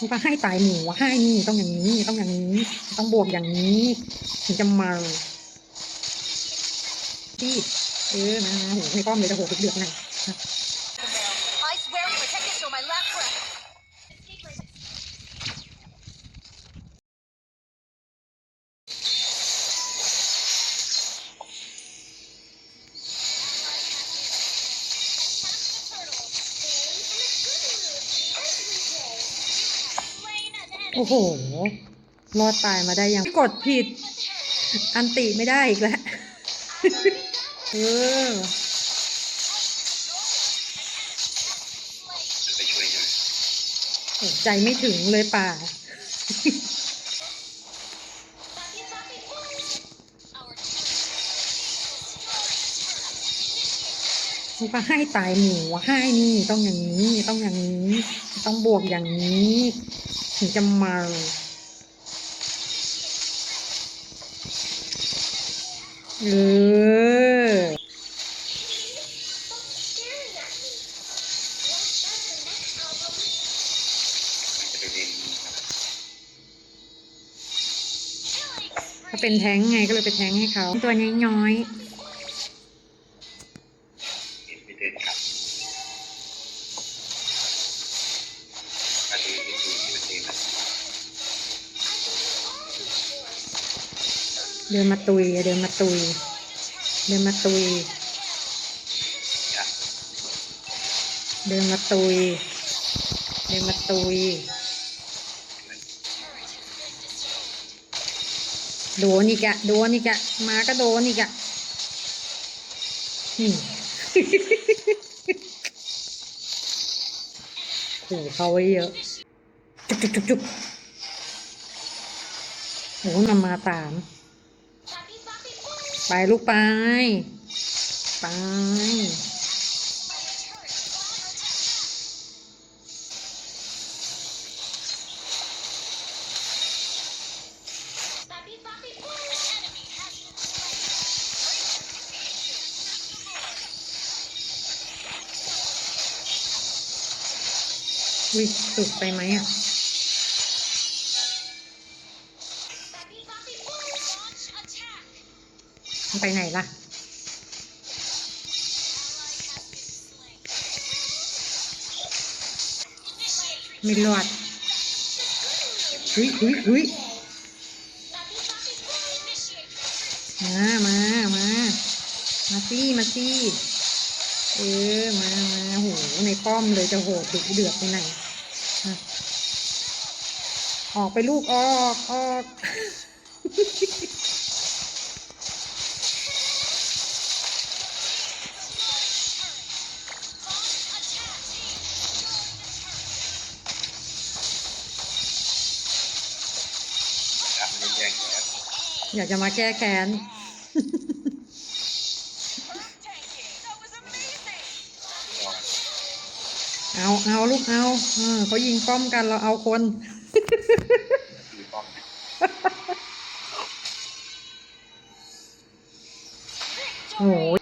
มันก็ให้ตายหมูให้นี่ต้องอย่างนี้ต้องอย่างนี้ ต้องบวกอย่างนี้ถึงจะมาที่เออมามาโหในป้อมเลยจะโหเดือดๆหน่อย โอ้โห รอดตายมาได้ยังกดผิด อันติไม่ได้อีกแล้ว เออไปช่วยใช่ไหมโหใจไม่ถึงเลยป่า มันก็ให้ตายหมูอะให้นี่ต้องอย่างนี้ต้องอย่างนี้ ต้องบวกอย่างนี้ ถึงจะมาเออจะไปเรียนถ้าเป็นแท้งไงก็เลยไปแท้งให้เขา ตัวน้อย เดินมาตุย เดินมาตุย เดินมาตุย เดินมาตุย เดินมาตุย โดนอีกอะโดนอีกอะมาก็โดนอีกอะนี่ขู่เขาไว้เยอะ จุกจุกจุกจุกโอ้มันมาตาม ไปลูกไป ไป วิสุดไปไหมอะ มันไปไหนล่ะ ไม่รอดเฮ้ยเฮ้ยเฮ้ยมา มา มา มาซี่ มาซี่ เออ มา มาโห ในป้อมเลยจะโหดดุเดือดไปไหน ออกไปลูกออก ออก อยากจะมาแก้แค้น เอาเอาลูกเอาเออเขายิงป้อมกันเราเอาคนดูป้อมนะโอ้โห